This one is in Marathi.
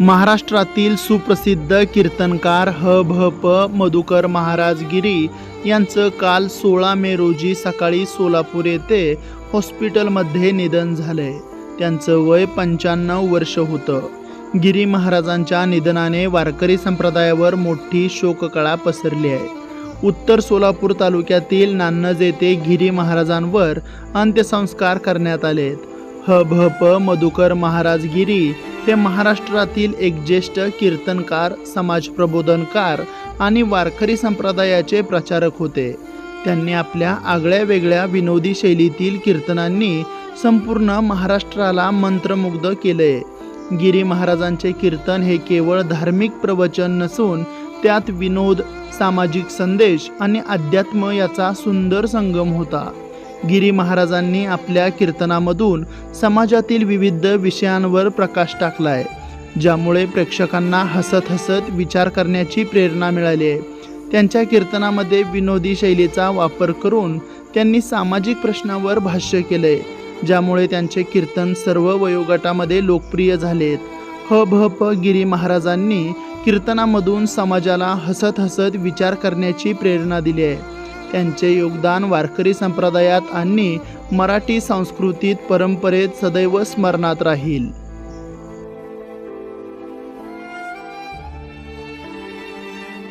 महाराष्ट्रातील सुप्रसिद्ध कीर्तनकार ह भ प मधुकर महाराज गिरी यांचं काल सोळा मे रोजी सकाळी सोलापूर येथे हॉस्पिटलमध्ये निधन झालंय. त्यांचं वय पंच्याण्णव वर्ष होतं. गिरी महाराजांच्या निधनाने वारकरी संप्रदायावर मोठी शोककळा पसरली आहे. उत्तर सोलापूर तालुक्यातील नान्नज येथे गिरी महाराजांवर अंत्यसंस्कार करण्यात आलेत. ह भ प मधुकर महाराज गिरी ते महाराष्ट्रातील एक ज्येष्ठ कीर्तनकार समाज प्रबोधनकार आणि वारकरी संप्रदायाचे प्रचारक होते. त्यांनी आपल्या आगळ्या वेगळ्या विनोदी शैलीतील कीर्तनांनी संपूर्ण महाराष्ट्राला मंत्रमुग्ध केले. गिरी महाराजांचे कीर्तन हे केवळ धार्मिक प्रवचन नसून त्यात विनोद सामाजिक संदेश आणि अध्यात्म याचा सुंदर संगम होता. गिरी महाराजांनी आपल्या कीर्तनामधून समाजातील विविध विषयांवर प्रकाश टाकलाय ज्यामुळे प्रेक्षकांना हसत हसत विचार करण्याची प्रेरणा मिळाली आहे. त्यांच्या कीर्तनामध्ये विनोदी शैलीचा वापर करून त्यांनी सामाजिक प्रश्नावर भाष्य केले ज्यामुळे त्यांचे कीर्तन सर्व वयोगटामध्ये लोकप्रिय झालेत. ह भ प गिरी महाराजांनी कीर्तनामधून समाजाला हसत हसत विचार करण्याची प्रेरणा दिली आहे. त्यांचे योगदान वारकरी संप्रदायात आणि मराठी सांस्कृतिक परंपरेत सदैव स्मरणात राहील.